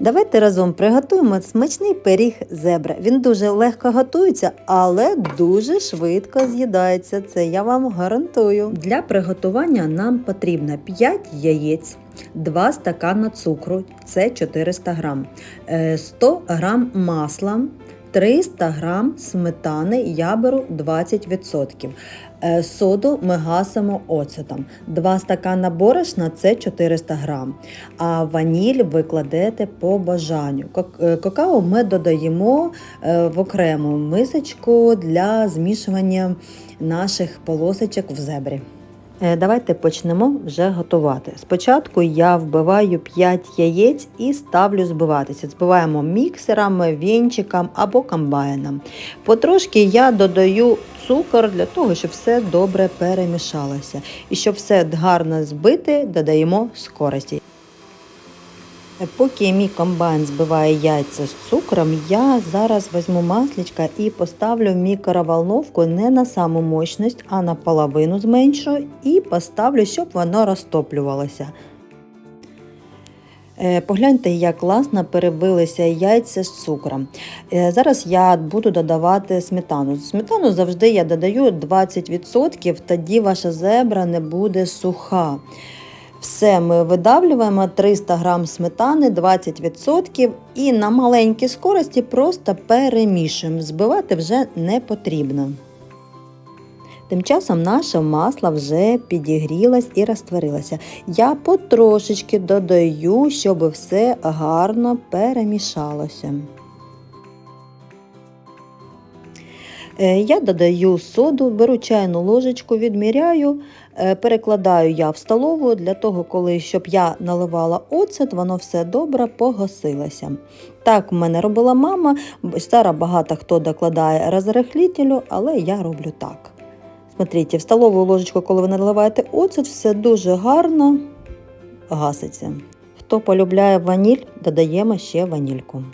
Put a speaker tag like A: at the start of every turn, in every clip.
A: Давайте разом приготуємо смачний пиріг зебра. Він дуже легко готується, але дуже швидко з'їдається. Це я вам гарантую. Для приготування нам потрібно 5 яєць, 2 стакана цукру, це 400 грам, е, 100 грам масла. 300 грам сметани, я беру 20%. Е, Соду ми гасимо оцетом. 2 стакана борошна це 400 грам. А ваніль ви кладете по бажанню. Кок- е, Какао ми додаємо е, в окрему мисочку для змішування наших полосочок в зебрі. Е, Давайте почнемо вже готувати. Спочатку я вбиваю 5 яєць і ставлю збиватися. Збиваємо міксерами, вінчиком або комбайном. Потрошки я додаю цукор для того, щоб все добре перемішалося. І щоб все гарно збити, додаємо скорості. Поки мій комбайн збиває яйця з цукром, я зараз візьму масличка і поставлю мікроволновку не на саму мощність, а на половину зменшу і поставлю, щоб воно розтоплювалося. Е, Погляньте, як класно перебилися яйця з цукром. Е, Зараз я буду додавати сметану. Сметану завжди я додаю 20%, тоді ваша зебра не буде суха. Все ми видавлюємо 300 г сметани, 20% і на маленькій скорості просто перемішуємо. Збивати вже не потрібно. Тим часом наше масло вже підігрілось і розтворилося. Я потрошечки додаю, щоб все гарно перемішалося. Я додаю соду, беру чайну ложечку, відміряю, е, перекладаю я в столову для того, коли щоб я наливала оцет, воно все добре погасилося. Так в мене робила мама. Зараз багато хто докладає розрихлітелю, але я роблю так. Смотрите, в столову ложечку, коли ви наливаєте оцет, все дуже гарно гаситься. Хто полюбляє ваніль, додаємо ще ванільку.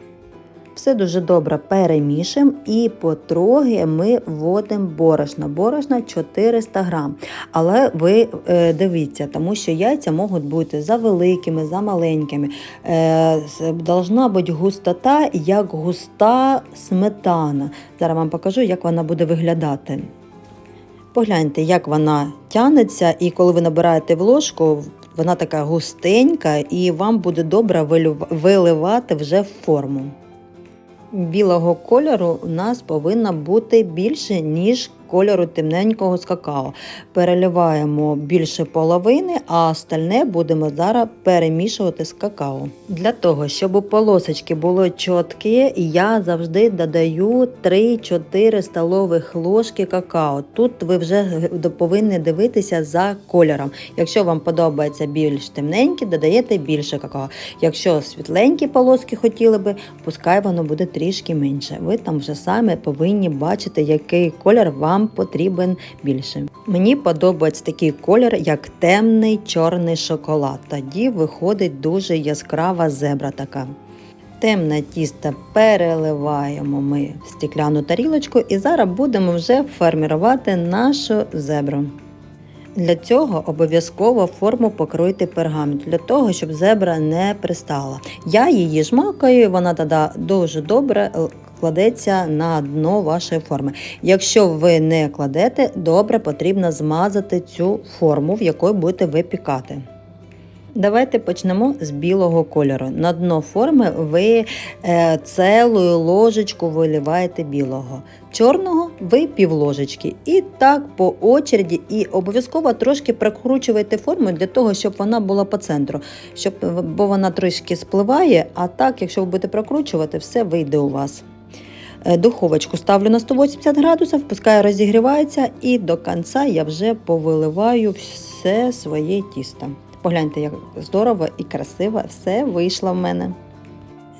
A: Все дуже добре перемішуємо і потроги ми вводимо борошно. Борошна 400 грам. Але ви е, дивіться, тому що яйця можуть бути за великими, за маленькими. Е, должна бути густота, як густа сметана. Зараз вам покажу, як вона буде виглядати. Погляньте, як вона тянеться, і коли ви набираєте в ложку, вона така густенька, і вам буде добре виливати вже в форму. Білого кольору у нас повинно бути більше, ніж кольору темненького з какао. Переливаємо більше половини, а остальне будемо зараз перемішувати з какао. Для того, щоб у полосочки було чітке, я завжди додаю 3-4 столових ложки какао. Тут ви вже повинні дивитися за кольором. Якщо вам подобається більш темненькі, додаєте більше какао. Якщо світленькі полоски хотіли би, пускай воно буде трішки менше. Ви там вже самі повинні бачити, який колір вам потрібен більше. Мені подобається такий колір, як темний чорний шоколад. Тоді виходить дуже яскрава зебра така. Темне тісто переливаємо ми в стекляну тарілочку і зараз будемо вже формувати нашу зебру. Для цього обов'язково форму покройте пергамент, для того, щоб зебра не пристала. Я її жмакаю, вона тоді дуже добре кладеться на дно вашої форми. Якщо ви не кладете, добре потрібно змазати цю форму, в якої будете випікати. Давайте почнемо з білого кольору. На дно форми ви е, цілою ложечку виливаєте білого. Чорного ви пів ложечки. І так по очереді, і обов'язково трошки прокручуйте форму для того, щоб вона була по центру, щоб, бо вона трішки спливає, а так, якщо ви будете прокручувати, все вийде у вас. Е, Духовочку ставлю на 180 градусів, пускай розігрівається, і до кінця я вже повиливаю все своє тісто. Погляньте, як здорово і красиво все вийшло в мене.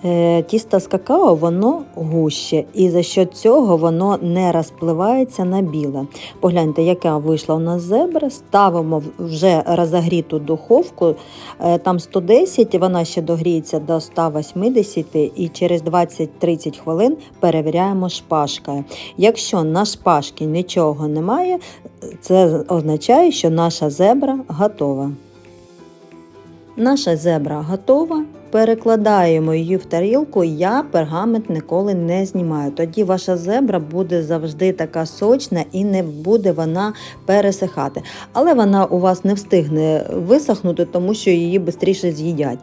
A: Е, Тісто з какао воно гуще, і за що цього воно не розпливається на біле. Погляньте, яка вийшла у нас зебра. Ставимо вже розогріту духовку, е, там 110, вона ще догріється до 180 і через 20-30 хвилин перевіряємо шпажкою. Якщо на шпажці нічого немає, це означає, що наша зебра готова. Наша зебра готова. Перекладаємо її в тарілку. Я пергамент ніколи не знімаю. Тоді ваша зебра буде завжди така сочна і не буде вона пересихати. Але вона у вас не встигне висохнути, тому що її швидше з'їдять.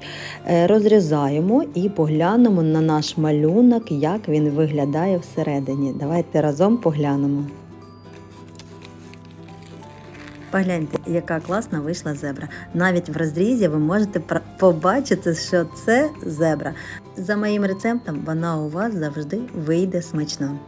A: Е, Розрізаємо і поглянемо на наш малюнок, як він виглядає всередині. Давайте разом поглянемо. Погляньте, яка класна вийшла зебра. Навіть в розрізі ви можете побачити, що це зебра. За моїм рецептом вона у вас завжди вийде смачно.